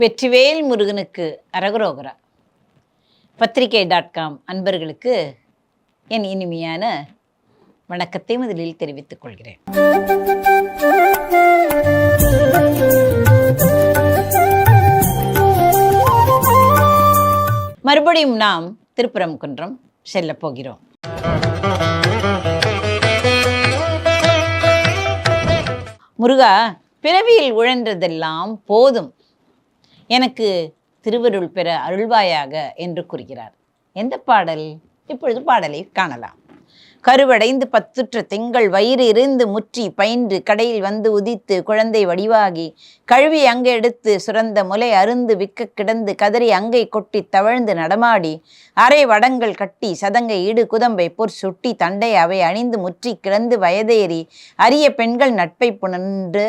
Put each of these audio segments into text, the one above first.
வெற்றிவேல் முருகனுக்கு அரகுரோகரா. பத்திரிகை dot com அன்பர்களுக்கு என் இனிமையான வணக்கத்தை முதலில் தெரிவித்துக் கொள்கிறேன். மறுபடியும் நாம் திருப்புறம் குன்றம் செல்லப் போகிறோம். முருகா பிறவியில் உழன்றதெல்லாம் போதும். எனக்கு திருவருள் பெற அருள்வாயாக என்று கூறுகிறார். எந்த பாடல்? இப்பொழுது பாடலை காணலாம். கருவடைந்து பத்துற்ற திங்கள் வயிறு இருந்து முற்றி பயின்று கடையில் வந்து உதித்து குழந்தை வடிவாகி கழுவி அங்கே எடுத்து சுரந்த முலை அருந்து விக்க கிடந்து கதறி அங்கை கொட்டி தவழ்ந்து நடமாடி அரை வடங்கள் கட்டி சதங்கை இடு குதம்பை பொற் சுட்டி தண்டை அவை அணிந்து முற்றி கிடந்து வயதேறி அரிய பெண்கள் நட்பை புணன்று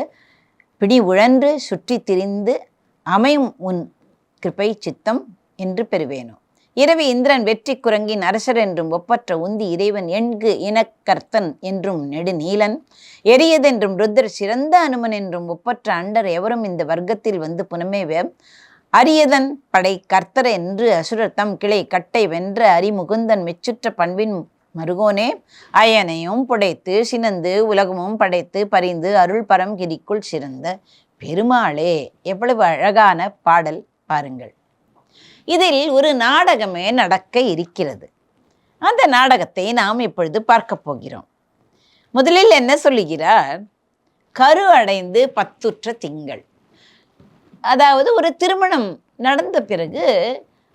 பிடி உழன்று சுற்றி திரிந்து அமையும் உன் கிருபை சித்தம் என்று பெறுவேனோ. இரவி இந்திரன் வெற்றி குரங்கின் அரசர் என்றும் ஒப்பற்ற உந்தி இறைவன் எண்கு இனக்கர்த்தன் என்றும் நெடுநீலன். எரியதென்றும் ருத்ரர் சிறந்த அனுமன் என்றும் ஒப்பற்ற அண்டர் எவரும் இந்த வர்க்கத்தில் வந்து புனமேவ. அரியதன் படை கர்த்தர் என்று அசுரர் தம் கிளை கட்டை வென்ற அரிமுகுந்தன் மெச்சுற்ற பண்பின் மருகோனே. அயனையும் புடைத்து சினந்து உலகமும் படைத்து பரிந்து அருள் பரம்கிரிக்குள் சிறந்த பெருமாளே எவ்வளவு அழகான பாடல் பாருங்கள். இதில் ஒரு நாடகமே நடக்க இருக்கிறது. அந்த நாடகத்தை நாம் இப்பொழுது பார்க்க போகிறோம். முதலில் என்ன சொல்லுகிறார்? கரு அடைந்து பத்துற்ற திங்கள். அதாவது ஒரு திருமணம் நடந்த பிறகு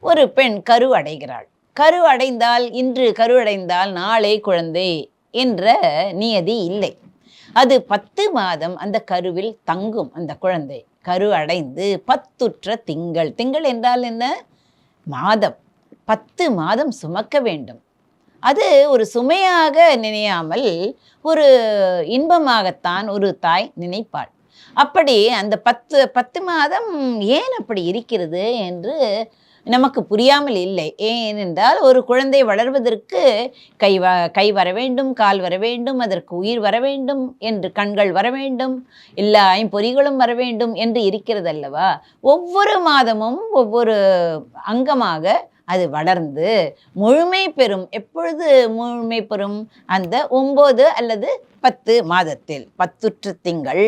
ஒரு பெண் கரு அடைகிறாள். கரு அடைந்தால் இன்று கரு அடைந்தால் நாளை குழந்தை என்ற நியதி இல்லை. அது பத்து மாதம் அந்த கருவில் தங்கும் அந்த குழந்தை. கரு அடைந்து பத்துற்ற திங்கள். திங்கள் என்றால் என்ன? மாதம். பத்து மாதம் சுமக்க வேண்டும். அது ஒரு சுமையாக நினையாமல் ஒரு இன்பமாகத்தான் ஒரு தாய் நினைப்பாள். அப்படி அந்த பத்து பத்து மாதம் ஏன் அப்படி இருக்கிறது என்று நமக்கு புரியாமல் இல்லை. ஏனென்றால் ஒரு குழந்தை வளர்வதற்கு கை வ கை வர வேண்டும் கால் வர வேண்டும் அதற்கு உயிர் வர வேண்டும் என்று கண்கள் வர வேண்டும் எல்லா ஐம்பொறிகளும் வர வேண்டும் என்று இருக்கிறது அல்லவா ஒவ்வொரு மாதமும் ஒவ்வொரு அங்கமாக அது வளர்ந்து முழுமை பெறும். எப்பொழுது முழுமை பெறும்? அந்த ஒம்பது அல்லது பத்து மாதத்தில். பத்துற்று திங்கள்.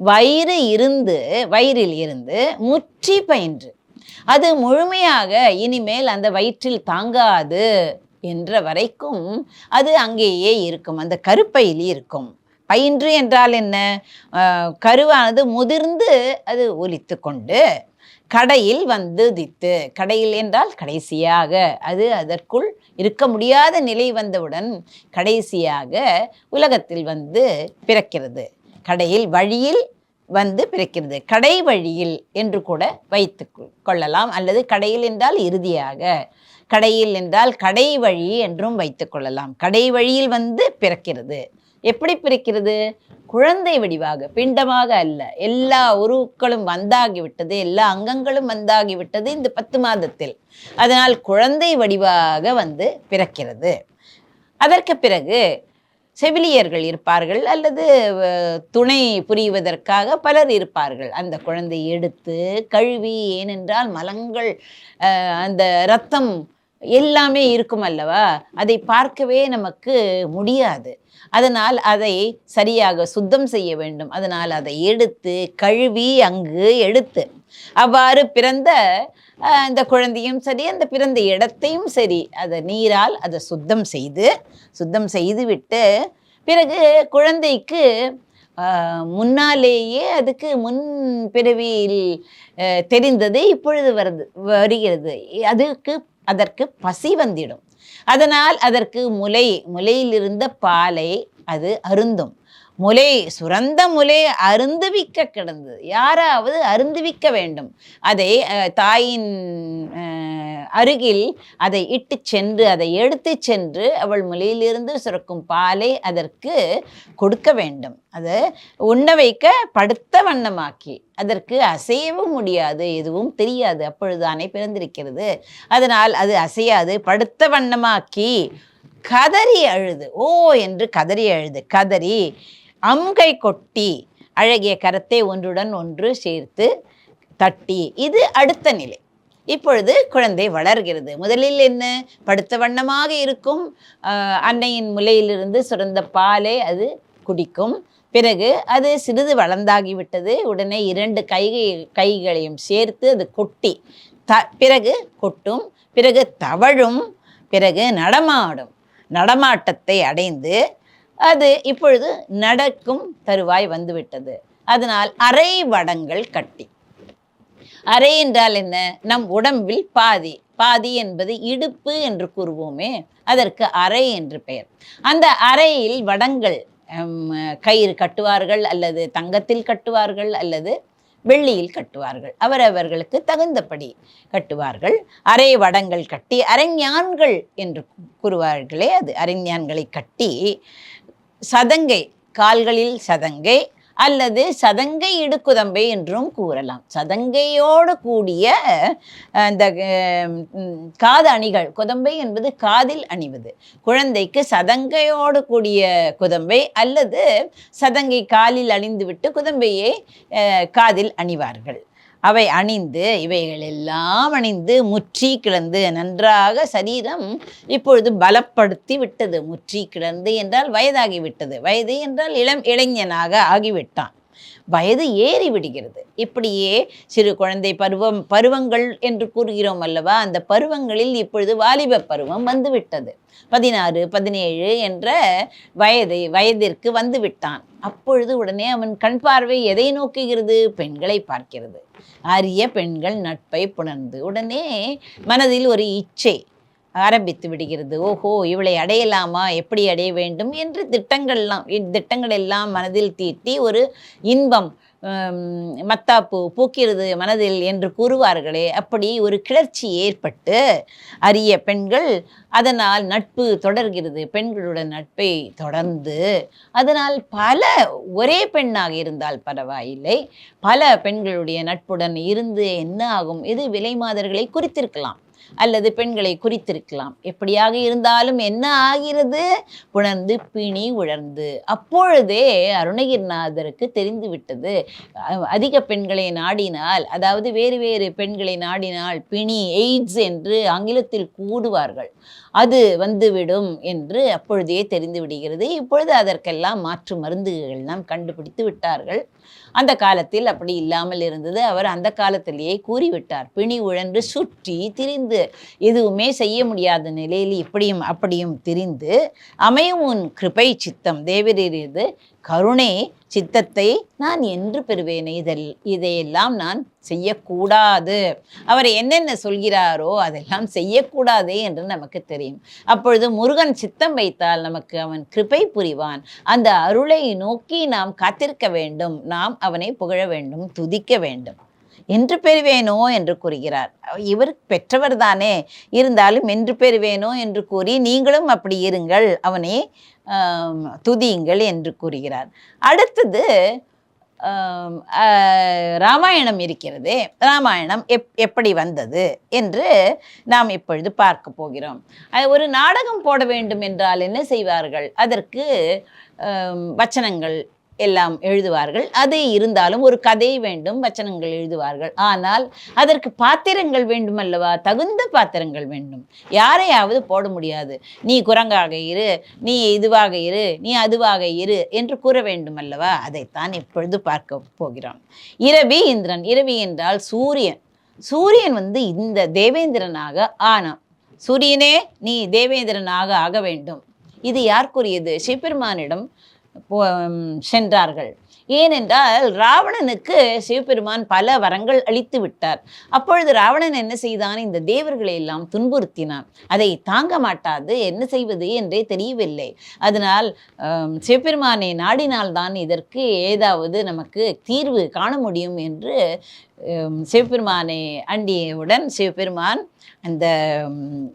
வயிறு இருந்து வயிறில் இருந்து முற்றி பயின்று. அது முழுமையாக இனிமேல் அந்த வயிற்றில் தாங்காது என்ற வரைக்கும் அது அங்கேயே இருக்கும் அந்த கருப்பையில் இருக்கும். பயின்று என்றால் என்ன? கருவானது முதிர்ந்து அது ஒலித்து கொண்டு கடையில் வந்து தித்து. கடையில் என்றால் கடைசியாக அது அதற்குள் இருக்க முடியாத நிலை வந்தவுடன் கடைசியாக உலகத்தில் வந்து பிறக்கிறது. கடையில் வழியில் வந்து பிறக்கிறது. கடை வழியில் என்று கூட வைத்து கொள்ளலாம். அல்லது கடையில் என்றால் இறுதியாக கடையில் என்றால் கடை வழி என்றும் வைத்து கொள்ளலாம். கடை வழியில் வந்து பிறக்கிறது. எப்படி பிறக்கிறது? குழந்தை வடிவாக பிண்டமாக அல்ல. எல்லா உருக்களும் வந்தாகிவிட்டது எல்லா அங்கங்களும் வந்தாகிவிட்டது இந்த பத்து மாதத்தில். அதனால் குழந்தை வடிவாக வந்து பிறக்கிறது. அதற்கு பிறகு செவிலியர்கள் இருப்பார்கள் அல்லது துணை புரிவதற்காக பலர் இருப்பார்கள். அந்த குழந்தையை எடுத்து கழுவி ஏனென்றால் மலங்கள் அந்த ரத்தம் எல்லாமே இருக்கும் அல்லவா? அதை பார்க்கவே நமக்கு முடியாது. அதனால் அதை சரியாக சுத்தம் செய்ய வேண்டும். அதனால் அதை எடுத்து கழுவி அங்கு எடுத்து. அவ்வாறு பிறந்த இந்த குழந்தையும் சரி அந்த பிறந்த இடத்தையும் சரி அதை நீரால் அதை சுத்தம் செய்து சுத்தம் செய்துவிட்டு பிறகு குழந்தைக்கு முன்னாலேயே அதுக்கு முன் பிறவியில் தெரிந்தது இப்பொழுது வருது வருகிறது. அதுக்கு அதற்கு பசி வந்திடும். அதனால் அதற்கு முலை முலையிலிருந்த பாலை அது அருந்தும். முலை சுரந்த முலை அருந்துவிக்க கிடந்தது. யாராவது அருந்துவிக்க வேண்டும். அதை அஹ், தாயின் அஹ், அருகில் அதை இட்டு சென்று அதை எடுத்து சென்று அவள் முலையிலிருந்து சுரக்கும் பாலை அதற்கு கொடுக்க வேண்டும். அதை உண்ண வைக்க படுத்த வண்ணமாக்கி அதற்கு அசையவும் முடியாது எதுவும் தெரியாது. அப்பொழுதுதானே பிறந்திருக்கிறது. அதனால் அது அசையாது. படுத்த வண்ணமாக்கி கதறி அழுது. ஓ என்று கதறி அழுது. கதறி அம்கை கொட்டி அழகிய கரத்தை ஒன்றுடன் ஒன்று சேர்த்து தட்டி. இது அடுத்த நிலை. இப்பொழுது குழந்தை வளர்கிறது. முதலில் என்ன? படுத்த வண்ணமாக இருக்கும். அன்னையின் முலையிலிருந்து சுரந்த பாலை அது குடிக்கும். பிறகு அது சிறிது வளர்ந்தாகிவிட்டது. உடனே இரண்டு கைகை கைகளையும் சேர்த்து அது கொட்டி த பிறகு கொட்டும் பிறகு தவழும் பிறகு நடமாடும். நடமாட்டத்தை அடைந்து அது இப்பொழுது நடக்கும் தருவாய் வந்துவிட்டது. அதனால் அரை வடங்கள் கட்டி. அரை என்றால் என்ன? நம் உடம்பில் பாதி. பாதி என்பது இடுப்பு என்று கூறுவோமே அதற்கு அறை என்று பெயர். அந்த அறையில் வடங்கள் கயிறு கட்டுவார்கள் அல்லது தங்கத்தில் கட்டுவார்கள் அல்லது வெள்ளியில் கட்டுவார்கள். அவரவர்களுக்கு தகுந்தபடி கட்டுவார்கள். அரை வடங்கள் கட்டி அரைஞான்கள் என்று கூறுவார்களே அது அரைஞான்களை கட்டி சதங்கை கால்களில் சதங்கை அல்லது சதங்கை இடுக்குதம்பை என்றும் கூறலாம். சதங்கையோடு கூடிய இந்த அந்த காது அணிகள் குதம்பை என்பது காதில் அணிவது. குழந்தைக்கு சதங்கையோடு கூடிய குதம்பை அல்லது சதங்கை காலில் அணிந்துவிட்டு குதம்பையை காதில் அணிவார்கள். அவை அணிந்து இவைகள் எல்லாம் அணிந்து முற்றி கிடந்து நன்றாக சரீரம் இப்பொழுது பலப்படுத்தி விட்டது. முற்றி கிடந்து என்றால் வயதாகிவிட்டது வயது என்றால் இளம் இளைஞனாக ஆகிவிட்டான். வயது ஏறி விடுகிறது. இப்படியே சிறு குழந்தை பருவம் பருவங்கள் என்று கூறுகிறோம் அல்லவா? அந்த பருவங்களில் இப்பொழுது வாலிப பருவம் வந்துவிட்டது. பதினாறு பதினேழு என்ற வயதை வயதிற்கு வந்து விட்டான் அப்பொழுது உடனே அவன் கண் பார்வை எதை நோக்குகிறது? பெண்களை பார்க்கிறது. அரிய பெண்கள் நட்பை புணர்ந்து உடனே மனதில் ஒரு இச்சை ஆரம்பித்து விடுகிறது. ஓஹோ இவளை அடையலாமா? எப்படி அடைய வேண்டும்? என்று திட்டங்கள்லாம் திட்டங்கள் எல்லாம் மனதில் தீட்டி ஒரு இன்பம் மத்தாப்பு பூக்கிறது மனதில் என்று கூறுவார்களே. அப்படி ஒரு கிளர்ச்சி ஏற்பட்டு அரிய பெண்கள் அதனால் நட்பு தொடர்கிறது. பெண்களுடன் நட்பை தொடர்ந்து அதனால் பல ஒரே பெண்ணாக இருந்தால் பரவாயில்லை. பல பெண்களுடைய நட்புடன் இருந்து என்ன ஆகும்? இது விலை மாதர்களை குறித்திருக்கலாம். அல்லது பெண்களை குறித்திருக்கலாம். எப்படியாக இருந்தாலும் என்ன ஆகிறது? புணர்ந்து பிணி உழர்ந்து. அப்பொழுதே அருணகிரிநாதருக்கு தெரிந்துவிட்டது. அதிக பெண்களை நாடினால் அதாவது வேறு வேறு பெண்களை நாடினால் பிணி எய்ட்ஸ் என்று ஆங்கிலத்தில் கூடுவார்கள் அது வந்துவிடும் என்று அப்பொழுதே தெரிந்து விடுகிறது இப்பொழுது அதற்கெல்லாம் மாற்று மருந்துகள் நாம் கண்டுபிடித்து விட்டார்கள். அந்த காலத்தில் அப்படி இல்லாமல் இருந்தது. அவர் அந்த காலத்திலேயே கூறிவிட்டார். பிணி உழன்று சுற்றி திரிந்து எதுவுமே செய்ய முடியாத நிலையில் இப்படியும் அப்படியும் திரிந்து அமையும் உன் கிருபை சித்தம். தேவரீரது கருணை சித்தத்தை நான் என்று பெறுவேன் இதில் இதையெல்லாம் நான் செய்யக்கூடாது அவர் என்னென்ன சொல்கிறாரோ அதெல்லாம் செய்யக்கூடாதே என்று நமக்கு தெரியும் அப்பொழுது முருகன் சித்தம் வைத்தால் நமக்கு அவன் கிருபை புரிவான் அந்த அருளை நோக்கி நாம் காத்திருக்க வேண்டும் நாம் அவனை புகழ வேண்டும் துதிக்க வேண்டும் என்று பெறுவேனோ என்று கூறுகிறார். இவர் பெற்றவர் தானே இருந்தாலும் என்று பெறுவேனோ என்று கூறி நீங்களும் அப்படி இருங்கள் அவனை துதியுங்கள் என்று கூறுகிறார். அடுத்தது ராமாயணம் இருக்கிறது ராமாயணம் எப் எப்படி வந்தது என்று நாம் இப்பொழுது பார்க்க போகிறோம். ஒரு நாடகம் போட வேண்டும் என்றால் என்ன செய்வார்கள்? அதற்கு வச்சனங்கள் எல்லாம் எழுதுவார்கள். அது இருந்தாலும் ஒரு கதை வேண்டும் வச்சனங்கள் எழுதுவார்கள். ஆனால் அதற்கு பாத்திரங்கள் வேண்டும் அல்லவா தகுந்த பாத்திரங்கள் வேண்டும். யாரையாவது போட முடியாது. நீ குரங்காக இரு நீ இதுவாக இரு நீ அதுவாக இரு என்று கூற வேண்டும் அல்லவா அதைத்தான் இப்பொழுது பார்க்க போகிறோம். இரவி இந்திரன் இரவி என்றால் சூரியன். சூரியன் வந்து இந்த தேவேந்திரனாக ஆனான் சூரியனே நீ தேவேந்திரனாக ஆக வேண்டும். இது யார் கூறியது? சிவபெருமானிடம் சென்றார்கள். ஏனென்றால் ராவணனுக்கு சிவபெருமான் பல வரங்கள் அளித்து விட்டார். அப்பொழுது ராவணன் என்ன செய்தான்? இந்த தேவர்களை எல்லாம் துன்புறுத்தினான். அதை தாங்க மாட்டாது. என்ன செய்வது என்றே தெரியவில்லை. அதனால் சிவபெருமானை நாடினால்தான் இதற்கு ஏதாவது நமக்கு தீர்வு காண முடியும் என்று சிவபெருமானை அண்டியவுடன் சிவபெருமான் அந்த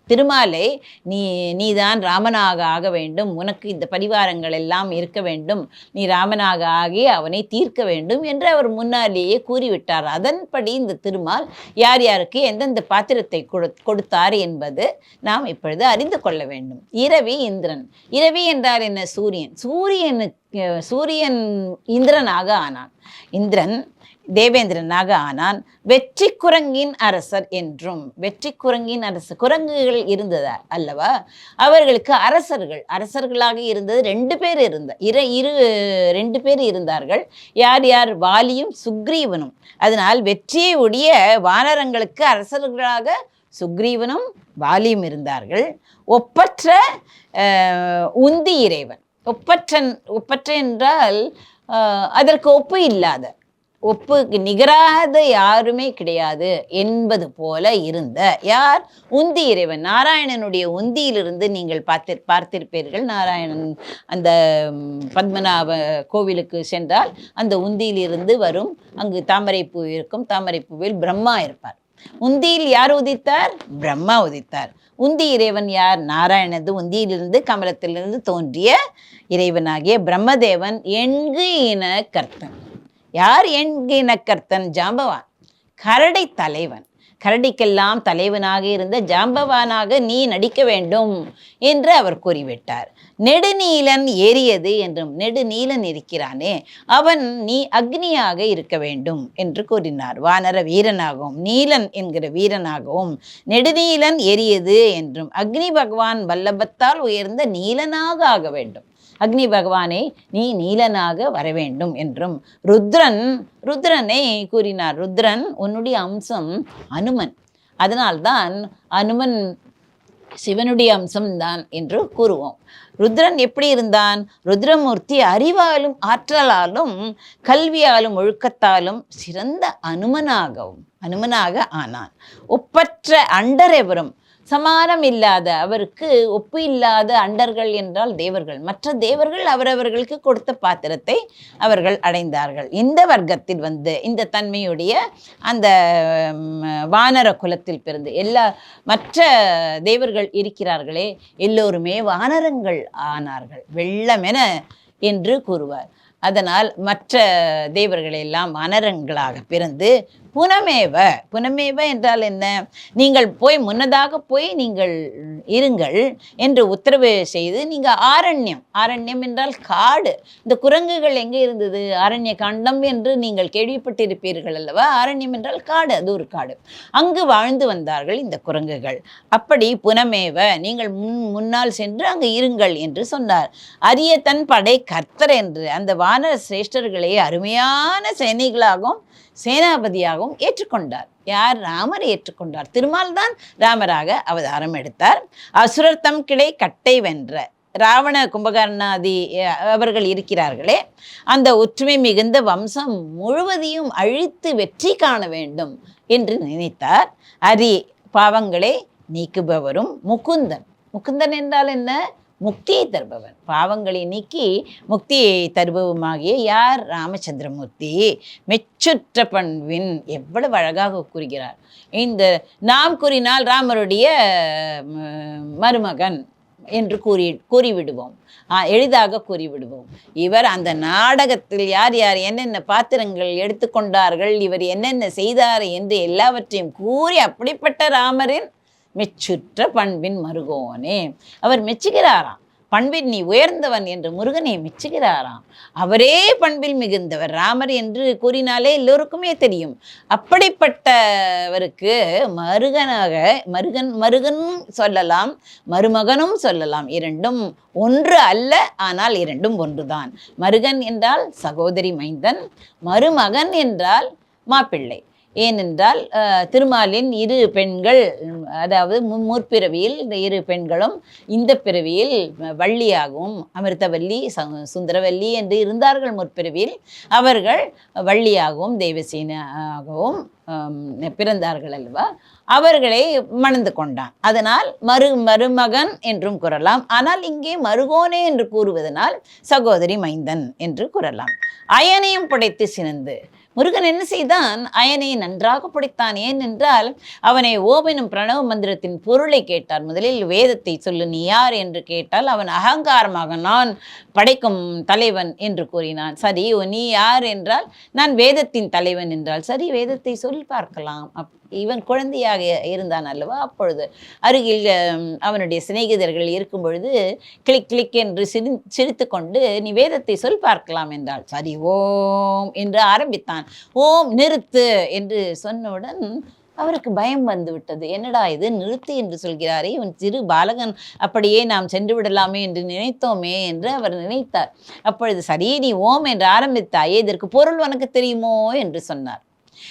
திருமாலை நீ நீதான் ராமனாக ஆக வேண்டும். உனக்கு இந்த பரிவாரங்கள் எல்லாம் இருக்க வேண்டும். நீ ராமனாக ஆகி அவனை தீர்க்க வேண்டும் என்று அவர் முன்னாலேயே கூறிவிட்டார். அதன்படி இந்த திருமால் யார் யாருக்கு எந்தெந்த பாத்திரத்தை கொடு கொடுத்தார் என்பது நாம் இப்பொழுது அறிந்து கொள்ள வேண்டும். இரவி இந்திரன். இரவி என்றால் என்ன? சூரியன். சூரியனுக்கு சூரியன் இந்திரனாக ஆனான். இந்திரன் தேவேந்திரனாக ஆனான். வெற்றி குரங்கின் அரசர் என்றும் வெற்றி குரங்கின் அரசு குரங்குகள் இருந்ததா அல்லவா? அவர்களுக்கு அரசர்கள் அரசர்களாக இருந்தது ரெண்டு பேர் இருந்த இரு இரு ரெண்டு பேர் இருந்தார்கள். யார் யார்? வாலியும் சுக்ரீவனும். அதனால் வெற்றியை உடைய வானரங்களுக்கு அரசர்களாக சுக்ரீவனும் வாலியும் இருந்தார்கள். ஒப்பற்ற உந்தி இறைவன். ஒப்பற்றன் ஒப்பற்ற என்றால் அதற்கு ஒப்பு இல்லாத ஒப்புக்கு நிகராத யாருமே கிடையாது என்பது போல இருந்த யார்? உந்தி இறைவன். நாராயணனுடைய உந்தியிலிருந்து நீங்கள் பார்த்து பார்த்திருப்பீர்கள். நாராயணன் அந்த பத்மநாப கோவிலுக்கு சென்றால் அந்த உந்தியிலிருந்து வரும். அங்கு தாமரைப்பூ இருக்கும். தாமரைப்பூவில் பிரம்மா இருப்பார். உந்தியில் யார் உதித்தார்? பிரம்மா உதித்தார். உந்தி இறைவன் யார்? நாராயணது உந்தியிலிருந்து கமலத்திலிருந்து தோன்றிய இறைவனாகிய பிரம்மதேவன் எங்கு இன கர்த்தன்? யார் என்கின கர்த்தன்? ஜாம்பவான். கரடை தலைவன். கரடிக்கெல்லாம் தலைவனாக இருந்த ஜாம்பவானாக நீ நடிக்க வேண்டும் என்று அவர் கூறிவிட்டார். நெடுநீலன் ஏறியது என்றும் நெடுநீலன் இருக்கிறானே அவன் நீ அக்னியாக இருக்க வேண்டும் என்று கூறினார். வானர வீரனாகவும் நீலன் என்கிற வீரனாகவும் நெடுநீலன் எரியது என்றும் அக்னி பகவான் வல்லபத்தால் உயர்ந்த நீலனாக ஆக வேண்டும். அக்னி பகவானே நீ நீலனாக வர வேண்டும் என்றும். ருத்ரன் ருத்ரனை கூறினார். ருத்ரன் உன்னுடைய அம்சம் அனுமன். அதனால்தான் அனுமன் சிவனுடைய அம்சம்தான் என்று கூறுவோம். ருத்ரன் எப்படி இருந்தான்? ருத்ரமூர்த்தி அறிவாலும் ஆற்றலாலும் கல்வியாலும் ஒழுக்கத்தாலும் சிறந்த அனுமனாகவும் அனுமனாக ஆனான். ஒப்பற்ற அண்டரெவரும் சமானம் இல்லாத அவருக்கு ஒப்பு இல்லாத அண்டர்கள் என்றால் தேவர்கள். மற்ற தேவர்கள் அவரவர்களுக்கு கொடுத்த பாத்திரத்தை அவர்கள் அடைந்தார்கள். இந்த வர்க்கத்தில் வந்து இந்த தன்மையுடைய அந்த வானர குலத்தில் பிறந்து எல்லா மற்ற தேவர்கள் இருக்கிறார்களே எல்லோருமே வானரங்கள் ஆனார்கள். வெள்ளமென என்று கூறுவார். அதனால் மற்ற தேவர்கள் எல்லாம் வானரங்களாக பிறந்து புனமேவ புனமேவ என்றால் என்ன? நீங்கள் போய் முன்னதாக போய் நீங்கள் இருங்கள் என்று உத்தரவு செய்து நீங்கள் ஆரண்யம். ஆரண்யம் என்றால் காடு. இந்த குரங்குகள் எங்கே இருந்தது? ஆரண்ய காண்டம் என்று நீங்கள் கேள்விப்பட்டிருப்பீர்கள் அல்லவா? ஆரண்யம் என்றால் காடு அது ஒரு காடு. அங்கு வாழ்ந்து வந்தார்கள் இந்த குரங்குகள். அப்படி புனமேவ நீங்கள் முன் முன்னால் சென்று அங்கு இருங்கள் என்று சொன்னார். அரிய தன் படை கர்த்தர் என்று அந்த வானர சிரேஷ்டர்களை அருமையான சேனைகளாகவும் சேனாபதியாகவும் ஏற்றுக்கொண்டார். யார்? ராமர் ஏற்றுக்கொண்டார். திருமால் தான் ராமராக அவதாரம் எடுத்தார். அசுரர் தம் கிளை கட்டை வென்ற ராவண கும்பகர்ணாதி அவர்கள் இருக்கிறார்களே அந்த ஒற்றுமை மிகுந்த வம்சம் முழுவதையும் அழித்து வெற்றி காண வேண்டும் என்று நினைத்தார். அரி பாவங்களை நீக்குபவரும் முகுந்தன். முகுந்தன் என்றால் என்ன? முக்தியை தருபவன் பாவங்களை நீக்கி முக்தியை தருபவமாகிய யார்? ராமச்சந்திரமூர்த்தி. மெச்சுற்ற பண்பின் எவ்வளவு அழகாக கூறுகிறார். இந்த நாம் கூறினால் ராமருடைய மருமகன் என்று கூறி கூறிவிடுவோம். எளிதாக கூறிவிடுவோம். இவர் அந்த நாடகத்தில் யார் யார் என்னென்ன பாத்திரங்கள் எடுத்துக்கொண்டார்கள் இவர் என்னென்ன செய்தார் என்று எல்லாவற்றையும் கூறி அப்படிப்பட்ட ராமரின் மெச்சுற்ற பண்பின் மருகோனே. அவர் மெச்சுகிறாராம். பண்பில் நீ உயர்ந்தவன் என்று முருகனை மெச்சுகிறாராம். அவரே பண்பில் மிகுந்தவர் ராமர் என்று கூறினாலே எல்லோருக்குமே தெரியும். அப்படிப்பட்டவருக்கு மருகனாக மருகன் மருகனும் சொல்லலாம் மருமகனும் சொல்லலாம். இரண்டும் ஒன்று அல்ல ஆனால் இரண்டும் ஒன்றுதான். மருகன் என்றால் சகோதரி மைந்தன் மருமகன் என்றால் மாப்பிள்ளை. ஏனென்றால் திருமாலின் இரு பெண்கள் அதாவது முற்பிறவியில் இந்த இரு பெண்களும் இந்த பிறவியில் வள்ளியாகவும் அமிர்தவல்லி ச- சுந்தரவல்லி என்று இருந்தார்கள் முற்பிறவியில் அவர்கள் வள்ளியாகவும் தேவசேனாகவும் பிறந்தார்கள் அல்லவா? அவர்களை மணந்து கொண்டான். அதனால் மரு மருமகன் என்றும் கூறலாம். ஆனால் இங்கே மருகோனே என்று கூறுவதனால் சகோதரி மைந்தன் என்று கூறலாம். அயனையும் படைத்து சினந்து முருகன் என்ன செய்தான்? அயனை நன்றாக ஏன் ஏனென்றால் அவனை ஓவெனும் பிரணவ மந்திரத்தின் பொருளை கேட்டார். முதலில் வேதத்தை சொல்லு நீ யார் என்று கேட்டால் அவன் அகங்காரமாக நான் படைக்கும் தலைவன் என்று கூறினான். சரி ஓ, நீ யார் என்றால் நான் வேதத்தின் தலைவன் என்றால் சரி வேதத்தை சொல்லி பார்க்கலாம் அப் இவன் குழந்தையாக இருந்தான் அல்லவா? அப்பொழுது அருகில் அவனுடைய சிநேகிதர்கள் இருக்கும் பொழுது கிளிக் கிளிக் என்று சிரி சிரித்து கொண்டு நீ வேதத்தை சொல் பார்க்கலாம் என்றாள். சரி ஓம் என்று ஆரம்பித்தான். ஓம் நிறுத்து என்று சொன்னவுடன் அவருக்கு பயம் வந்து விட்டது. என்னடா இது? நிறுத்து என்று சொல்கிறாரே. இவன் சிறு பாலகன். அப்படியே நாம் சென்று விடலாமே என்று நினைத்தோமே என்று அவர் நினைத்தார். அப்பொழுது சரி நீ ஓம் என்று ஆரம்பித்தாயே இதற்கு பொருள் உனக்கு தெரியுமோ? என்று சொன்னார்.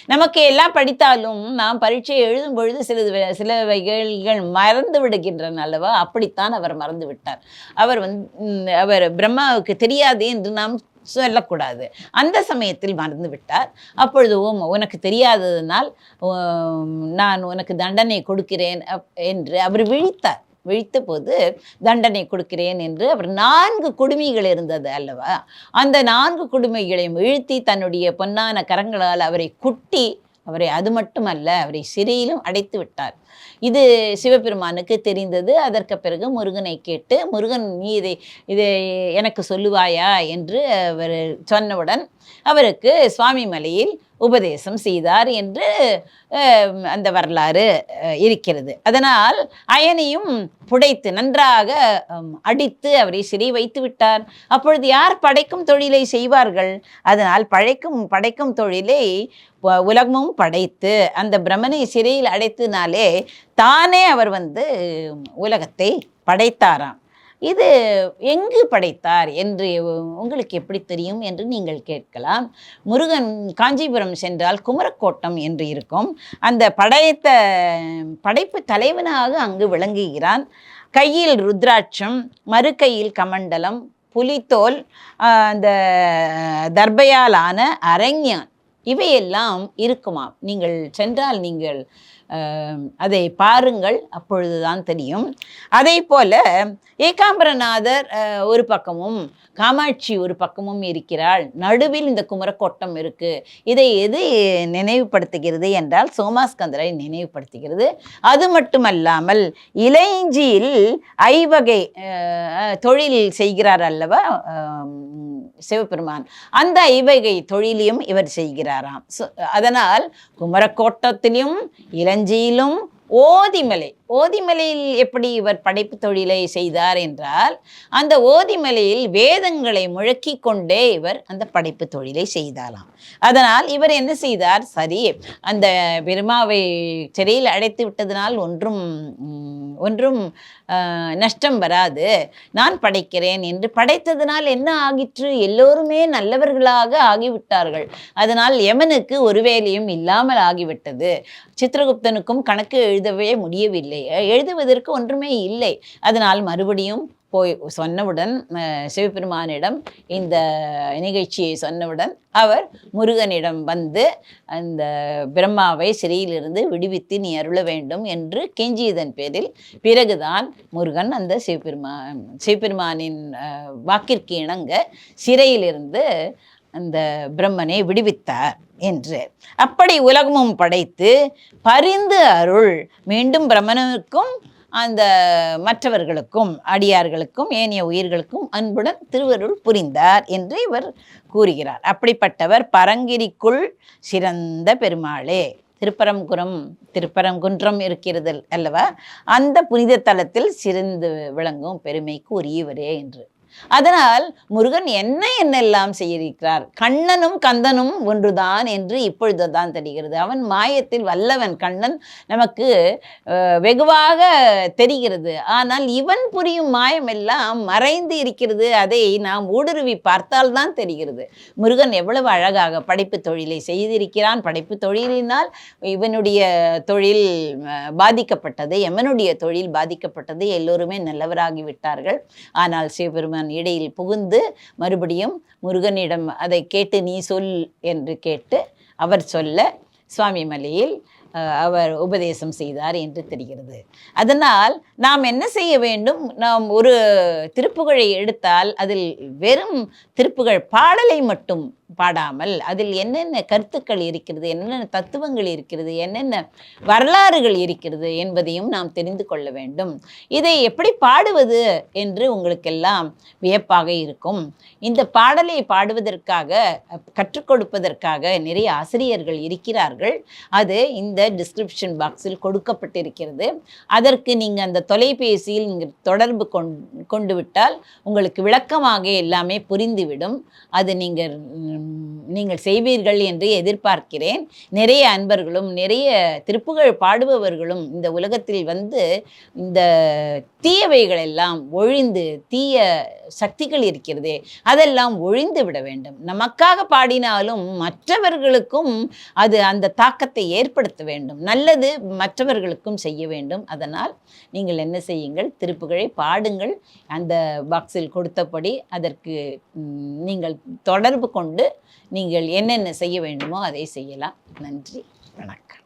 நமக்கு எல்லாம் படித்தாலும் நாம் பரீட்சை எழுதும் பொழுது சில சிலவைகள் மறந்து விடுகின்றன அல்லவா? அப்படித்தான் அவர் மறந்து விட்டார். அவர் வந்து அவர் பிரம்மாவுக்கு தெரியாது என்று நாம் சொல்லக்கூடாது. அந்த சமயத்தில் மறந்து விட்டார். அப்பொழுது ஓம் உனக்கு தெரியாததனால் நான் உனக்கு தண்டனை கொடுக்கிறேன் அப்- என்று அவர் விழித்தார். விழித்த போது தண்டனை கொடுக்கிறேன் என்று அவர் நான்கு குடுமிகள் இருந்தது அல்லவா? அந்த நான்கு குடுமைகளையும் வீழ்த்தி தன்னுடைய பொன்னான கரங்களால் அவரை குட்டி அவரை அது மட்டுமல்ல அவரை சிறையிலும் அடைத்து விட்டார். இது சிவபெருமானுக்கு தெரிந்தது. அதற்கு பிறகு முருகனை கேட்டு முருகன் நீ இதை இதை எனக்கு சொல்லுவாயா? என்று அவர் சொன்னவுடன் அவருக்கு சுவாமி மலையில் உபதேசம் செய்தார் என்று அந்த வரலாறு இருக்கிறது. அதனால் அயனையும் புடைத்து நன்றாக அடித்து அவரை சிறை வைத்து விட்டார். அப்பொழுது யார் படைக்கும் தொழிலை செய்வார்கள்? அதனால் பழைக்கும் படைக்கும் தொழிலை உலகமும் படைத்து அந்த பிரம்மனை சிறையில் அடைத்தினாலே தானே அவர் வந்து உலகத்தை படைத்தாராம். இது எங்கு படைத்தார் என்று உங்களுக்கு எப்படி தெரியும் என்று நீங்கள் கேட்கலாம். முருகன் காஞ்சிபுரம் சென்றால் குமரக்கோட்டம் என்று இருக்கும். அந்த படைத்த படைப்பு தலைவனாக அங்கு விளங்குகிறான். கையில் ருத்ராட்சம் மறு கையில் கமண்டலம் புலித்தோல் அந்த தர்பையாலான அரண்யான் இவையெல்லாம் இருக்குமாம். நீங்கள் சென்றால் நீங்கள் அதை பாருங்கள் அப்பொழுதுதான் தெரியும். அதே போல ஏகாம்பரநாதர் ஒரு பக்கமும் காமாட்சி ஒரு பக்கமும் இருக்கிறாள். நடுவில் இந்த குமரக்கோட்டம் இருக்கு. இதை எது நினைவுபடுத்துகிறது என்றால் சோமாஸ்கந்தரை நினைவுபடுத்துகிறது. அது மட்டுமல்லாமல் இளைஞ்சியில் ஐவகை தொழில் செய்கிறார் அல்லவா? சிவபெருமான். அந்த ஐவகை தொழிலையும் இவர் செய்கிறாராம். அதனால் குமரக்கோட்டத்திலும் இளஞ்சியிலும் ஓதிமலை. ஓதிமலையில் எப்படி இவர் படைப்பு தொழிலை செய்தார் என்றால் அந்த ஓதிமலையில் வேதங்களை முழக்கிக் கொண்டே இவர் அந்த படைப்பு தொழிலை செய்தாராம். அதனால் இவர் என்ன செய்தார்? சரி அந்த பெருமாவை சிறையில் அடைத்து விட்டதனால் ஒன்றும் ஒன்றும் நஷ்டம் வராது. நான் படைக்கிறேன் என்று படைத்ததனால் என்ன ஆகிற்று? எல்லோருமே நல்லவர்களாக ஆகிவிட்டார்கள். அதனால் யமனுக்கு ஒரு வேலையும் இல்லாமல் ஆகிவிட்டது. சித்திரகுப்தனுக்கும் கணக்கு எழுதவே முடியவில்லை. எழுதுவதற்கு ஒன்றுமே இல்லை. அதனால் மறுபடியும் போய் சொன்னவுடன் சிவபெருமானிடம் இந்த நிகழ்ச்சியை சொன்னவுடன் அவர் முருகனிடம் வந்து அந்த பிரம்மாவை சிறையிலிருந்து விடுவித்து நீ அருள வேண்டும் என்று கெஞ்சியதன் பேரில் பிறகுதான் முருகன் அந்த சிவபெருமான் சிவபெருமானின் வாக்கிற்கு இணங்க சிறையிலிருந்து அந்த பிரம்மனை விடுவித்தார் என்று. அப்படி உலகமும் படைத்து பரிந்து அருள் மீண்டும் பிரம்மனுக்கும் அந்த மற்றவர்களுக்கும் அடியார்களுக்கும் ஏனைய உயிர்களுக்கும் அன்புடன் திருவருள் புரிந்தார் என்று இவர் கூறுகிறார். அப்படிப்பட்டவர் பரங்கிரிக்குள் சிறந்த பெருமாளே. திருப்பரங்குன்றம் திருப்பரங்குன்றம் இருக்கிறது அல்லவா? அந்த புனித தலத்தில் சிறந்து விளங்கும் பெருமைக்கு உரியவரே என்று. அதனால் முருகன் என்ன என்னெல்லாம் செய்திருக்கிறார்? கண்ணனும் கந்தனும் ஒன்றுதான் என்று இப்பொழுதுதான் தெரிகிறது. அவன் மாயத்தில் வல்லவன் கண்ணன் நமக்கு வெகுவாக தெரிகிறது. ஆனால் இவன் புரியும் மாயம் எல்லாம் மறைந்து இருக்கிறது. அதை நாம் ஊடுருவி பார்த்தால்தான் தெரிகிறது. முருகன் எவ்வளவு அழகாக படைப்பு தொழிலை செய்திருக்கிறான். படைப்பு தொழிலினால் இவனுடைய தொழில் அஹ், பாதிக்கப்பட்டது எமனுடைய தொழில் பாதிக்கப்பட்டது. எல்லோருமே நல்லவராகி விட்டார்கள். ஆனால் சிவபெருமான் இடையில் புகுந்து மறுபடியும் முருகனிடம் அதை கேட்டு நீ சொல் என்று கேட்டு அவர் சொல்ல சுவாமி மலையில் அஹ், அவர் உபதேசம் செய்தார் என்று தெரிகிறது. அதனால் நாம் என்ன செய்ய வேண்டும்? நாம் ஒரு திருப்புகழை எடுத்தால் அதில் வெறும் திருப்புகழ் பாடலை மட்டும் பாடாமல் அதில் என்னென்ன கருத்துக்கள் இருக்கிறது என்னென்ன தத்துவங்கள் இருக்கிறது என்னென்ன வரலாறுகள் இருக்கிறது என்பதையும் நாம் தெரிந்து கொள்ள வேண்டும். இதை எப்படி பாடுவது என்று உங்களுக்கெல்லாம் வியப்பாக இருக்கும். இந்த பாடலை பாடுவதற்காக கற்றுக் கொடுப்பதற்காக நிறைய ஆசிரியர்கள் இருக்கிறார்கள். அது இந்த டிஸ்கிரிப்ஷன் பாக்ஸில் கொடுக்கப்பட்டிருக்கிறது. அதற்கு நீங்கள் அந்த தொலைபேசியில் நீங்கள் தொடர்பு கொண் கொண்டு விட்டால் உங்களுக்கு விளக்கமாக எல்லாமே புரிந்துவிடும். அது நீங்கள் நீங்கள் செய்வீர்கள் என்று எதிர்பார்க்கிறேன். நிறைய அன்பர்களும் நிறைய திருப்புகழ் பாடுபவர்களும் இந்த உலகத்தில் வந்து இந்த தீயவைகள் எல்லாம் ஒழிந்து தீய சக்திகள் இருக்கிறதே அதெல்லாம் ஒழிந்து விட வேண்டும். நமக்காக பாடினாலும் மற்றவர்களுக்கும் அது அந்த தாக்கத்தை ஏற்படுத்த வேண்டும். நல்லது மற்றவர்களுக்கும் செய்ய வேண்டும். அதனால் நீங்கள் என்ன செய்யுங்கள் திருப்புகழை பாடுங்கள். அந்த பாக்ஸில் கொடுத்தபடி அதற்கு நீங்கள் தொடர்பு கொண்டு நீங்கள் என்னென்ன செய்ய வேண்டுமோ அதை செய்யலாம். நன்றி. வணக்கம்.